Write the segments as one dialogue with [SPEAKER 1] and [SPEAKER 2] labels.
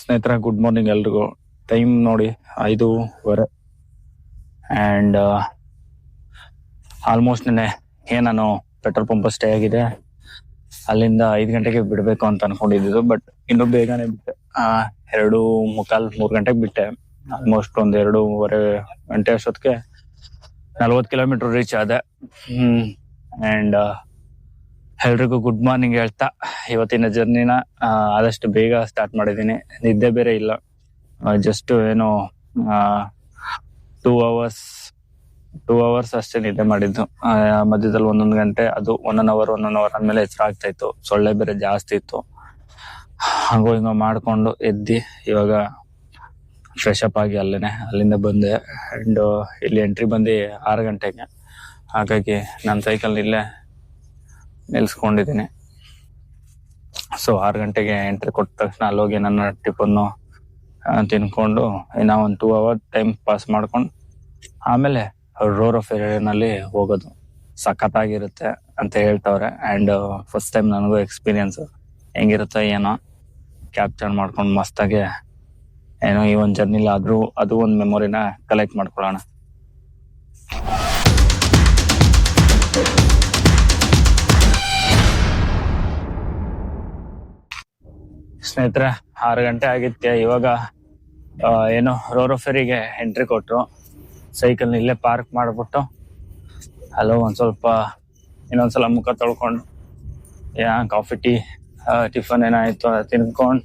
[SPEAKER 1] ಸ್ನೇಹಿತರೆ good morning ಎಲ್ರಿಗೂ. Time ನೋಡಿ ಐದೂವರೆ. ಆ್ಯಂಡ್ ಆಲ್ಮೋಸ್ಟ್ ನೆನೆ ಏನ್ ನಾನು ಪೆಟ್ರೋಲ್ ಪಂಪ್ ಸ್ಟೇ ಆಗಿದೆ. ಅಲ್ಲಿಂದ ಐದು ಗಂಟೆಗೆ ಬಿಡಬೇಕು ಅಂತ ಅನ್ಕೊಂಡಿದ್ದು ಬಟ್ ಇನ್ನೂ ಬೇಗನೆ ಬಿಟ್ಟೆ. ಎರಡು ಮುಕ್ಕಾಲ್ ಮೂರ್ ಗಂಟೆಗೆ ಬಿಟ್ಟೆ. ಆಲ್ಮೋಸ್ಟ್ ಒಂದ್ ಎರಡೂವರೆ ಗಂಟೆ ಅಷ್ಟೊತ್ತಿಗೆ ನಲ್ವತ್ತು ಕಿಲೋಮೀಟರ್ ರೀಚ್ ಆದೆ. ಅಂಡ್ ಎಲ್ರಿಗೂ ಗುಡ್ ಮಾರ್ನಿಂಗ್ ಹೇಳ್ತಾ, ಇವತ್ತಿನ ಜರ್ನಿನ ಆದಷ್ಟು ಬೇಗ ಸ್ಟಾರ್ಟ್ ಮಾಡಿದ್ದೀನಿ. ನಿದ್ದೆ ಬೇರೆ ಇಲ್ಲ. ಜಸ್ಟ್ ಏನು ಟೂ ಅವರ್ಸ್ ಟೂ ಅವರ್ಸ್ ಅಷ್ಟೇ ನಿದ್ದೆ ಮಾಡಿದ್ದು. ಮಧ್ಯದಲ್ಲಿ ಒಂದೊಂದು ಗಂಟೆ, ಅದು one an hour one an hour ಆದ್ಮೇಲೆ ಇತ್ತು. ಸೊಳ್ಳೆ ಬೇರೆ ಜಾಸ್ತಿ ಇತ್ತು. ಹಂಗೋ ಹಿಂಗೋ ಮಾಡಿಕೊಂಡು ಎದ್ದಿ, ಇವಾಗ ಫ್ರೆಶ್ ಅಪ್ ಆಗಿ ಅಲ್ಲೇನೆ. ಅಲ್ಲಿಂದ ಬಂದೆ ಅಂಡ್ ಇಲ್ಲಿ ಎಂಟ್ರಿ ಬಂದು ಆರು ಗಂಟೆಗೆ. ಹಾಗಾಗಿ ನನ್ನ ಸೈಕಲ್ ಇಲ್ಲೇ ನಿಲ್ಸ್ಕೊಂಡಿದ್ದೀನಿ. ಸೊ ಆರು ಗಂಟೆಗೆ ಎಂಟ್ರಿ ಕೊಟ್ಟ ತಕ್ಷಣ ಅಲ್ಲೋಗಿ ನನ್ನ ಟಿಫನ್ನು ತಿನ್ಕೊಂಡು ಇನ್ನ ಒಂದು ಟೂ ಅವರ್ ಟೈಮ್ ಪಾಸ್ ಮಾಡ್ಕೊಂಡು ಆಮೇಲೆ ರೋರ್ ಆಫ್ ಏರಿಯಾನಲ್ಲಿ ಹೋಗೋದು. ಸಖತ್ತಾಗಿರುತ್ತೆ ಅಂತ ಹೇಳ್ತವ್ರೆ. ಆ್ಯಂಡ್ ಫಸ್ಟ್ ಟೈಮ್ ನನಗೂ ಎಕ್ಸ್ಪೀರಿಯನ್ಸ್ ಹೆಂಗಿರುತ್ತೋ ಏನೋ ಕ್ಯಾಪ್ಚರ್ ಮಾಡ್ಕೊಂಡು ಮಸ್ತಾಗೆ ಏನೋ ಈ ಒಂದು ಜರ್ನಿಲಿ ಆದ್ರೂ ಅದು ಒಂದು ಮೆಮೊರಿನ ಕಲೆಕ್ಟ್ ಮಾಡ್ಕೊಳ್ಳೋಣ. ಸ್ನೇಹಿತರೆ, ಆರು ಗಂಟೆ ಆಗಿತ್ತೆ ಇವಾಗ ಏನೋ ರೋರೋ ಫೆರಿಗೆ ಎಂಟ್ರಿ ಕೊಟ್ಟರು ಸೈಕಲ್ ಇಲ್ಲೇ ಪಾರ್ಕ್ ಮಾಡ್ಬಿಟ್ಟು, ಅಲ್ಲೋ ಒಂದು ಸ್ವಲ್ಪ, ಇನ್ನೊಂದ್ಸಲ ಮುಖ ತೊಳ್ಕೊಂಡು, ಯಾ ಕಾಫಿ ಟೀ ಟಿಫನ್ ಏನಾಯಿತು ಅದು ತಿನ್ಕೊಂಡು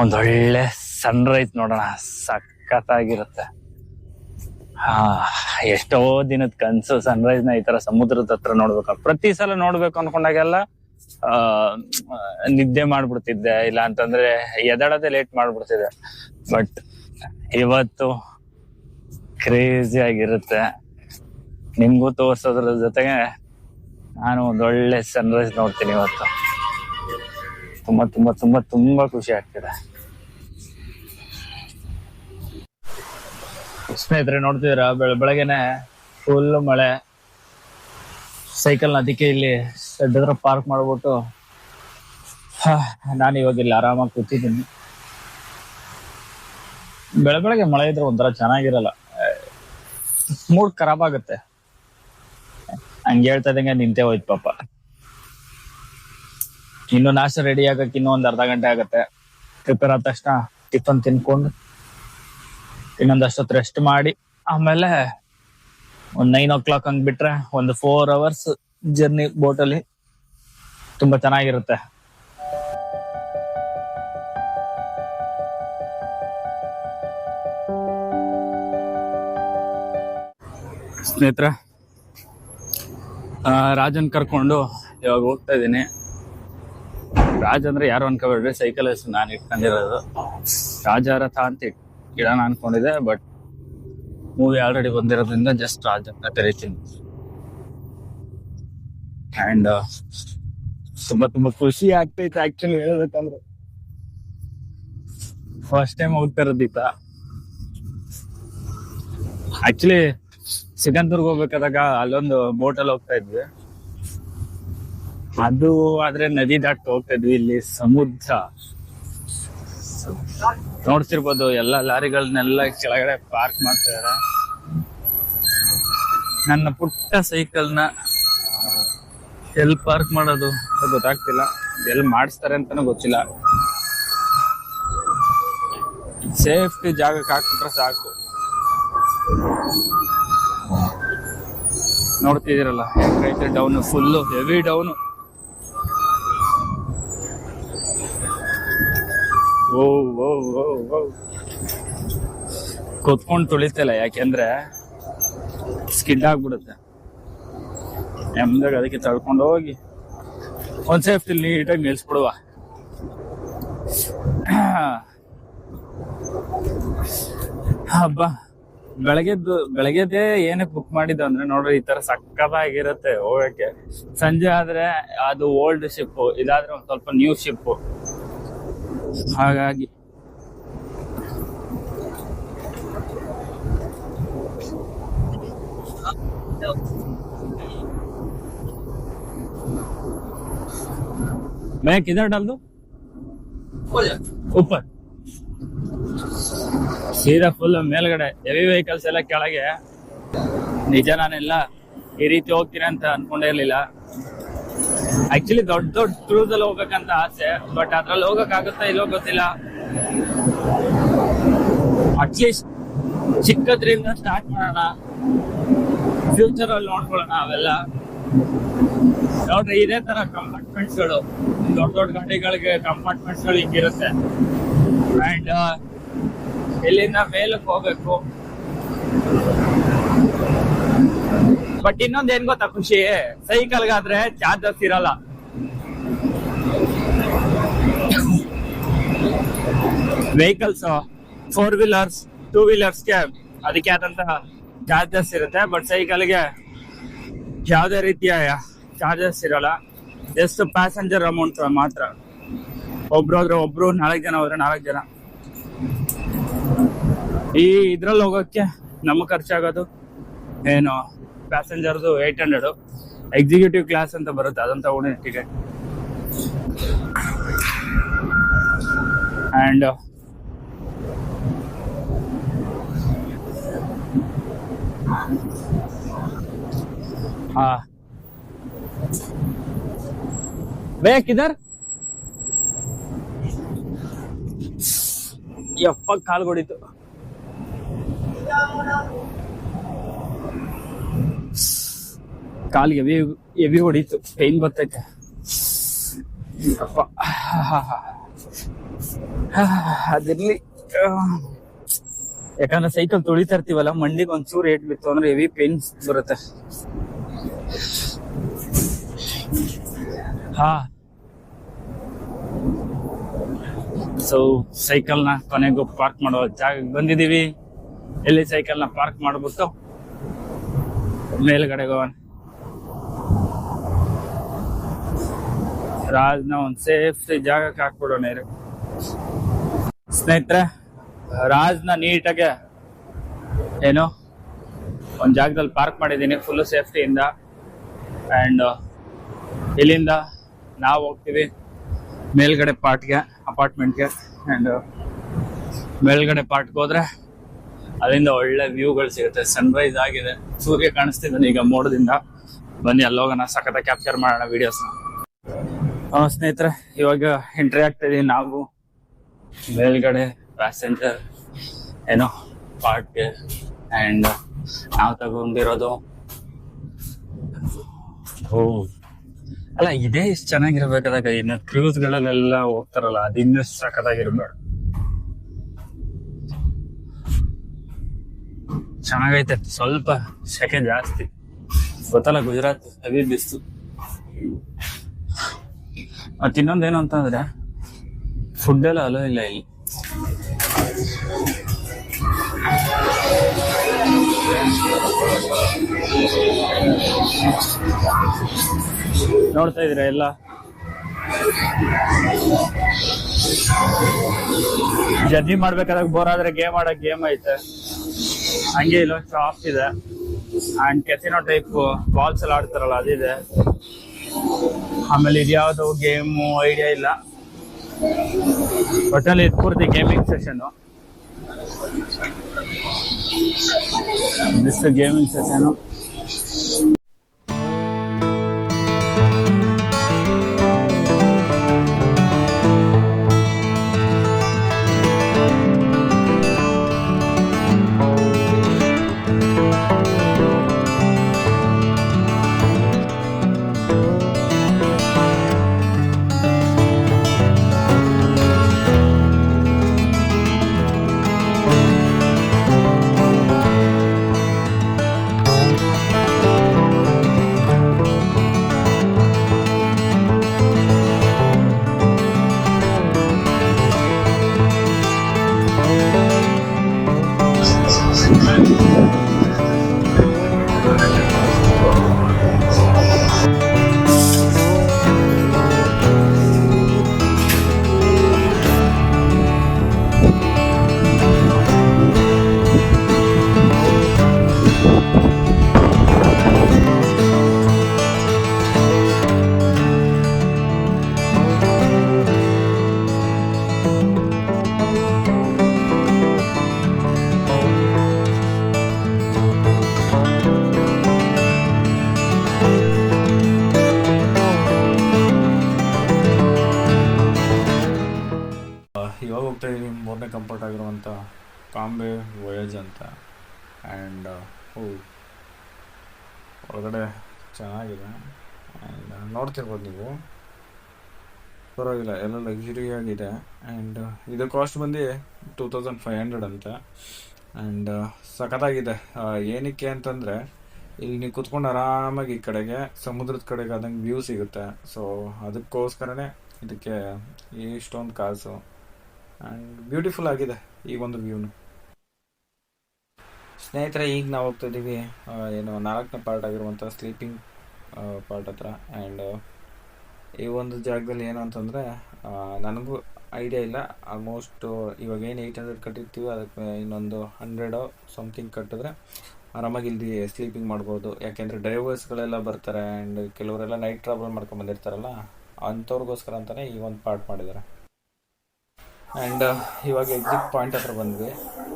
[SPEAKER 1] ಒಂದೊಳ್ಳೆ ಸನ್ರೈಸ್ ನೋಡೋಣ. ಸಖತ್ತಾಗಿರುತ್ತೆ. ಹಾ, ಎಷ್ಟೋ ದಿನದ ಕನಸು ಸನ್ರೈಸ್ನ ಈ ತರ ಸಮುದ್ರದ ಹತ್ರ ನೋಡ್ಬೇಕು ಪ್ರತಿ ಸಲ ನೋಡ್ಬೇಕು ಅನ್ಕೊಂಡಾಗೆಲ್ಲ ಆ, ನಿದ್ದೆ ಮಾಡ್ಬಿಡ್ತಿದ್ದೆ. ಇಲ್ಲ ಅಂತಂದ್ರೆ ಎದಾಡದೆ ಲೇಟ್ ಮಾಡ್ಬಿಡ್ತಿದ್ದೆ. ಬಟ್ ಇವತ್ತು ಕ್ರೇಜಿ ಆಗಿರುತ್ತೆ. ನಿಮ್ಗೂ ತೋರ್ಸೋದ್ರ ಜೊತೆಗೆ ನಾನು ಒಂದೊಳ್ಳೆ ಸನ್ರೈಸ್ ನೋಡ್ತೀನಿ ಇವತ್ತು. ತುಂಬಾ ತುಂಬಾ ತುಂಬಾ ತುಂಬಾ ಖುಷಿ ಆಗ್ತಿದೆ. ಸ್ನೇಹಿತರೆ ನೋಡ್ತಿದ್ರ ಬೆಳ, ಬೆಳಗ್ಗೆನೆ ಫುಲ್ ಮಳೆ. ಸೈಕಲ್ ಅದಕ್ಕೆ ಇಲ್ಲಿ ಶೆಡ್ ಪಾರ್ಕ್ ಮಾಡ್ಬಿಟ್ಟು ನಾನು ಇವಾಗ ಇಲ್ಲಿ ಆರಾಮಾಗಿ ಕೂತಿದ್ದೀನಿ. ಬೆಳ ಬೆಳಗ್ಗೆ ಮಳೆ ಇದ್ರೆ ಒಂಥರ ಚೆನ್ನಾಗಿರಲ್ಲ. ಮೂಡ್ ಖರಾಬ್ ಆಗುತ್ತೆ. ಹಂಗೆ ಹೇಳ್ತಾ ಇದ್ದಂಗೆ ನಿಂತೆ ಹೋಯ್ತು ಪಾಪ. ಇನ್ನು ನಾಷ್ಟ ರೆಡಿ ಆಗಕ್ಕೆ ಇನ್ನೂ ಒಂದ್ ಅರ್ಧ ಗಂಟೆ ಆಗತ್ತೆ. ಪ್ರಿಪೇರ್ ಆದ ತಕ್ಷಣ ಟಿಫನ್ ತಿನ್ಕೊಂಡು ಇನ್ನೊಂದಷ್ಟೊತ್ತು ರೆಸ್ಟ್ ಮಾಡಿ, ಆಮೇಲೆ ಒಂದ್ ನೈನ್ ಓ ಕ್ಲಾಕ್ ಹಂಗ್ ಬಿಟ್ರೆ ಒಂದು ಫೋರ್ ಅವರ್ಸ್ ಜರ್ನಿ ಬೋಟ್ ಅಲ್ಲಿ ತುಂಬಾ ಚೆನ್ನಾಗಿರುತ್ತೆ. ಸ್ನೇಹಿತರ ರಾಜನ್ ಕರ್ಕೊಂಡು ಇವಾಗ ಹೋಗ್ತಾ ಇದ್ದೀನಿ. ರಾಜ ಅಂದ್ರೆ ಯಾರು ಅನ್ಕೋಬೇಡ್ರಿ? ಸೈಕಲ್ ನಾನು ಇಟ್ಕೊಂಡಿರೋದು. ರಾಜ ರಥ ಅಂತ ಇಡೋಣ ಅನ್ಕೊಂಡಿದ್ದೆ ಬಟ್ ಮೂವಿ ಆಲ್ರೆಡಿ ಬಂದಿರೋದ್ರಿಂದ ಜಸ್ಟ್ ರಾಜ್ ಅಂತ ಕರಿತೀನಿ ಅಂಡ್ ತುಂಬಾ ತುಂಬಾ ಖುಷಿ ಆಗ್ತೈತೆ ಆಕ್ಚುಲಿ ಹೇಳ್ಬೇಕಂದ್ರೆ. ಫಸ್ಟ್ ಟೈಮ್ ಹೋಗ್ತಾ ಇರೋದಿತ್ತ ಆಕ್ಚುಲಿ ಸಿಗಂದೂರ್ಗ್ ಹೋಗ್ಬೇಕಾದಾಗ ಅಲ್ಲೊಂದು ಬೋಟಲ್ಲಿ ಹೋಗ್ತಾ ಇದ್ವಿ. ಅದು ಆದ್ರೆ ನದಿ ದಾಟ್ ಹೋಗ್ತಾ ಇದ್ವಿ ಇಲ್ಲಿ ಸಮುದ್ರ. ನೋಡ್ತಿರ್ಬೋದು, ಎಲ್ಲ ಲಾರಿಗಳನ್ನೆಲ್ಲ ಕೆಳಗಡೆ ಪಾರ್ಕ್ ಮಾಡ್ತಿದಾರೆ. ನನ್ನ ಪುಟ್ಟ ಸೈಕಲ್ನ ಎಲ್ಲಿ ಪಾರ್ಕ್ ಮಾಡೋದು ಗೊತ್ತಾಗ್ತಿಲ್ಲ. ಎಲ್ಲಿ ಮಾಡಿಸ್ತಾರೆ ಅಂತಾನು ಗೊತ್ತಿಲ್ಲ. ಸೇಫ್ಟಿ ಜಾಗಕ್ಕೆ ಹಾಕ್ಬಿಟ್ರೆ ಸಾಕು. ನೋಡ್ತಿದ್ದೀರಲ್ಲ, ಹೆಂಗೈತೆ ಡೌನ್ ಫುಲ್ಲು ಹೆವಿ ಡೌನು ಓ ಓ ಕೂತ್ಕೊಂಡು ತುಳಿತಿಲ್ಲ, ಯಾಕೆಂದ್ರೆ ಸ್ಕಿಡ್ ಆಗ್ಬಿಡುತ್ತೆ. ಎಮ್ದಾಗ ಅದಕ್ಕೆ ತಳ್ಕೊಂಡು ಹೋಗಿ, ಒಂದ್ ಸೇಫ್ಟಿ ನೀಟಾಗಿ ನಿಲ್ಸ್ಬಿಡುವ. ಹಬ್ಬ, ಬೆಳಗ್ಗೆದ್ದು ಬೆಳಗ್ಗೆದೇ ಏನಕ್ಕೆ ಬುಕ್ ಮಾಡಿದ್ದು ಅಂದ್ರೆ ನೋಡ್ರಿ, ಈ ತರ ಸಕ್ಕತ್ತಾಗಿರುತ್ತೆ ಹೋಗಕ್ಕೆ. ಸಂಜೆ ಆದ್ರೆ ಅದು ಓಲ್ಡ್ ಶಿಪ್ ಇದಾದ್ರೆ ಒಂದ್ ಸ್ವಲ್ಪ ನ್ಯೂ ಶಿಪ್ ಹಾಗಾಗಿ मैं किधर डाल दूं ಉಪ್ಪರ್ ಸೀದಾ ಫುಲ್ ಮೇಲ್ಗಡೆ ಹೆವಿ ವೆಹಿಕಲ್ಸ್ ಎಲ್ಲ ಕೆಳಗೆ ನಿಜ ನಾನೆಲ್ಲ ಈ ರೀತಿ ಹೋಗ್ತೀನಿ ಅಂತ ಅನ್ಕೊಂಡೇ ಇರ್ಲಿಲ್ಲ ಆಕ್ಚುಲಿ ದೊಡ್ಡ ದೊಡ್ಡ ಕ್ರೂಸ್ ಅಲ್ಲಿ ಹೋಗ್ಬೇಕಂತ ಆಸೆ ಬಟ್ ಅದ್ರಲ್ಲಿ ಹೋಗಕ್ ಆಗುತ್ತಾ ಇಲ್ಲೋ ಗೊತ್ತಿಲ್ಲ. ಅಟ್ಲೀಸ್ಟ್ ಚಿಕ್ಕದ್ರಿಂದ ಸ್ಟಾರ್ಟ್ ಮಾಡೋಣ. ಫ್ಯೂಚರ್ ಅಲ್ಲಿ ನೋಡ್ಕೊಳ್ಳೋಣ ಅವೆಲ್ಲ. ನೋಡ್ರಿ, ಇದೇ ತರ ಕಂಪಾರ್ಟ್ಮೆಂಟ್ಸ್ಗಳು ದೊಡ್ಡ ದೊಡ್ಡ ಗಾಡಿಗಳಿಗೆ ಕಂಪಾರ್ಟ್ಮೆಂಟ್ಸ್ಗಳು ಹಿಂಗಿರುತ್ತೆ ಅಂಡ್ ಇಲ್ಲಿಂದ ಮೇಲಕ್ಕೆ ಹೋಗ್ಬೇಕು? ಬಟ್ ಇನ್ನೊಂದ್ ಏನ್ ಗೊತ್ತಾ ಖುಷಿ? ಸೈಕಲ್ಗಾದ್ರೆ ಚಾರ್ಜಸ್ ಇರಲ್ಲ. ವೆಹಿಕಲ್ಸ್ ಫೋರ್ ವೀಲರ್ಸ್ ಟೂ ವೀಲರ್ಸ್ಗೆ ಅದಕ್ಕೆ ಆದಂತಹ ಚಾರ್ಜಸ್ ಇರುತ್ತೆ. ಬಟ್ ಸೈಕಲ್ಗೆ ಯಾವುದೇ ರೀತಿಯ ಚಾರ್ಜಸ್ ಇರಲ್ಲ. ಎಷ್ಟು ಪ್ಯಾಸೆಂಜರ್ ಅಮೌಂಟ್ ಮಾತ್ರ. ಒಬ್ರು ಹೋದ್ರೆ ಒಬ್ರು ನಾಲ್ಕು ಜನ ಹೋದ್ರೆ ನಾಲ್ಕು ಜನ. ಈ ಇದ್ರಲ್ಲಿ ಹೋಗೋಕೆ ನಮ್ಗೆ ಖರ್ಚಾಗೋದು ಏನು? ಪ್ಯಾಸೆಂಜರ್ದು ಏಟ್ ಹಂಡ್ರೆಡು ಎಕ್ಸಿಕ್ಯೂಟಿವ್ ಕ್ಲಾಸ್ ಅಂತ ಬರುತ್ತೆ ಅದನ್ನು ತಗೊಂಡಿ ಟಿಕೆಟ್ ಆ್ಯಂಡ್ हाँ भैया किधर यप्पा ಕಾಲ್ ಹೊಡಿತು ಕಾಲಿಗೆ ಎವಿ ಎವಿ ಹೊಡೀತು. ಪೈನ್ ಬರ್ತೈತೆ. ಅದಿರ್ಲಿ ಯಾಕಂದ್ರೆ ಸೈಕಲ್ ತೊಳಿತಾ ಇರ್ತೀವಲ್ಲ ಮಂಡಿಗೆ ಒಂಚೂರು ಏಟ್ ಬಿತ್ತು ಅಂದ್ರೆ ಎವಿ ಪೇನ್ ಬರುತ್ತೆ. ಹಾ. ಸೊ ಸೈಕಲ್ನ ಕೊನೆಗೂ ಪಾರ್ಕ್ ಮಾಡೋ ಜಾಗ ಬಂದಿದೀವಿ ಎಲ್ಲಿ ಸೈಕಲ್ನ ಪಾರ್ಕ್ ಮಾಡ್ಬಿಟ್ಟು ಮೇಲ್ಗಡೆ ಹೋಗೋಣ ರಾಜ್ನ ಒಂದು ಸೇಫ್ಟಿ ಜಾಗಕ್ಕೆ ಹಾಕ್ಬಿಡೋಣ ಸ್ನೇಹಿತರೆ, ರಾಜ್ನ ನೀಟಾಗೆ ಏನು, ಒಂದು ಜಾಗದಲ್ಲಿ ಪಾರ್ಕ್ ಮಾಡಿದ್ದೀನಿ ಫುಲ್ ಸೇಫ್ಟಿಯಿಂದ ಆ್ಯಂಡ್ ಇಲ್ಲಿಂದ ನಾವು ಹೋಗ್ತೀವಿ ಮೇಲ್ಗಡೆ ಪಾರ್ಟ್ಗೆ ಅಪಾರ್ಟ್ಮೆಂಟ್ಗೆ ಆ್ಯಂಡ್ ಮೇಲ್ಗಡೆ ಪಾರ್ಟ್ಗೆ ಹೋದ್ರೆ ಅಲ್ಲಿಂದ ಒಳ್ಳೆ ವ್ಯೂಗಳು ಸಿಗುತ್ತೆ. ಸನ್ರೈಸ್ ಆಗಿದೆ. ಸೂರ್ಯ ಕಾಣಿಸ್ತಿದ್ದಾನೆ ಈಗ ಮೋಡದಿಂದ. ಬನ್ನಿ ಅಲ್ಲೋಗೋಣ ಸಖತ್ತಾಗಿ ಕ್ಯಾಪ್ಚರ್ ಮಾಡೋಣ ವಿಡಿಯೋಸ್ನ ಸ್ನೇಹಿತರೆ ಇವಾಗ ಎಂಟ್ರಿ ಆಗ್ತಾ ಇದೀವಿ ನಾವು. ಮೇಲ್ಗಡೆ ಪ್ಯಾಸೆಂಜರ್ ಏನೋ ಪಾರ್ಟ್ಗೆ ಆ್ಯಂಡ್ ನಾವು ತಗೊಂಡಿರೋದು ಓ ಅಲ್ಲ ಇದೇ ಇಷ್ಟು ಚೆನ್ನಾಗಿರ್ಬೇಕಾದಾಗ ಇನ್ನು ಕ್ರೂಸ್ಗಳಲ್ಲೆಲ್ಲ ಹೋಗ್ತಾರಲ್ಲ ಅದು ಇನ್ನಷ್ಟು ಸಕ್ಕದಾಗಿರ್ಬೇಡ ಚೆನ್ನಾಗೈತೆ ಸ್ವಲ್ಪ ಸೆಕೆ ಜಾಸ್ತಿ. ಗೊತ್ತಲ್ಲ ಗುಜರಾತ್ ಹೆವಿ ಬಿಸ್ತು ಮತ್ ಇನ್ನೊಂದೇನು ಅಂತಂದ್ರೆ ಫುಡ್ ಎಲ್ಲ ಅಲೋ ಇಲ್ಲ ಇಲ್ಲಿ. ನೋಡ್ತಾ ಇದ್ದೀರಾ ಎಲ್ಲ? ಜರ್ನಿ ಮಾಡ್ಬೇಕಾದಾಗ ಬೋರ್ ಆದ್ರೆ ಗೇಮ್ ಆಡಕ್ ಗೇಮ್ ಐತೆ. ಹಂಗೆ ಇಲ್ಲ ಶಾಪ್ ಇದೆ. ಅಂಡ್ ಕೆಸಿನೋ ಟೈಪ್ ಬಾಲ್ಸ್ ಎಲ್ಲ ಆಡ್ತಾರಲ್ಲ, ಅದಿದೆ. ಆಮೇಲೆ ಇದ್ಯಾವುದು ಗೇಮು ಐಡಿಯಾ ಇಲ್ಲ. ಒಟ್ಟಲ್ಲಿ ಇದು ಪೂರ್ತಿ
[SPEAKER 2] gaming session this gaming session ಪರವಾಗಿಲ್ಲ, ಎಲ್ಲ ಲಕ್ಸುರಿ ಆಗಿದೆ ಆ್ಯಂಡ್ ಇದು ಕಾಸ್ಟ್ ಬಂದು ಟೂ ತೌಸಂಡ್ ಫೈವ್ ಹಂಡ್ರೆಡ್ ಅಂತ. ಆ್ಯಂಡ್ ಸಖತ್ತಾಗಿದೆ. ಏನಕ್ಕೆ ಅಂತಂದರೆ, ಇಲ್ಲಿ ನೀವು ಕುತ್ಕೊಂಡು ಆರಾಮಾಗಿ ಈ ಕಡೆಗೆ, ಸಮುದ್ರದ ಕಡೆಗೆ ಆದಂಗೆ ವ್ಯೂ ಸಿಗುತ್ತೆ. ಸೊ ಅದಕ್ಕೋಸ್ಕರನೇ ಇದಕ್ಕೆ ಇಷ್ಟೊಂದು ಕಾಸು ಆ್ಯಂಡ್ ಬ್ಯೂಟಿಫುಲ್ ಆಗಿದೆ ಈ ಒಂದು ವ್ಯೂನು ಸ್ನೇಹಿತರೆ, ಈಗ ನಾವು ಹೋಗ್ತಾ ಇದ್ದೀವಿ ಏನು ನಾಲ್ಕನೇ ಪಾರ್ಟ್ ಆಗಿರುವಂಥ ಸ್ಲೀಪಿಂಗ್ ಪಾರ್ಟ್ ಹತ್ರ. ಆ್ಯಂಡ್ ಈ ಒಂದು ಜಾಗದಲ್ಲಿ ಏನು ಅಂತಂದರೆ ನನಗೂ ಐಡಿಯಾ ಇಲ್ಲ. ಆಲ್ಮೋಸ್ಟ್ ಇವಾಗ ಏನು ಏಯ್ಟ್ ಹಂಡ್ರೆಡ್ ಕಟ್ಟಿರ್ತೀವಿ, ಅದಕ್ಕೆ ಇನ್ನೊಂದು ಹಂಡ್ರೆಡು ಸಮಥಿಂಗ್ ಕಟ್ಟಿದ್ರೆ ಆರಾಮಾಗಿ ಇಲ್ಲಿ ಸ್ಲೀಪಿಂಗ್ ಮಾಡ್ಬೋದು. ಯಾಕೆಂದರೆ ಡ್ರೈವರ್ಸ್ಗಳೆಲ್ಲ ಬರ್ತಾರೆ ಆ್ಯಂಡ್ ಕೆಲವರೆಲ್ಲ ನೈಟ್ ಟ್ರಾವೆಲ್ ಮಾಡ್ಕೊಂಡು ಬಂದಿರ್ತಾರಲ್ಲ, ಅಂಥವ್ರಿಗೋಸ್ಕರ ಅಂತಲೇ ಈ ಒಂದು ಪಾರ್ಟ್ ಮಾಡಿದ್ದಾರೆ. ಆ್ಯಂಡ್ ಇವಾಗ ಎಕ್ಸಿಟ್ ಪಾಯಿಂಟ್ ಹತ್ರ ಬಂದ್ವಿ.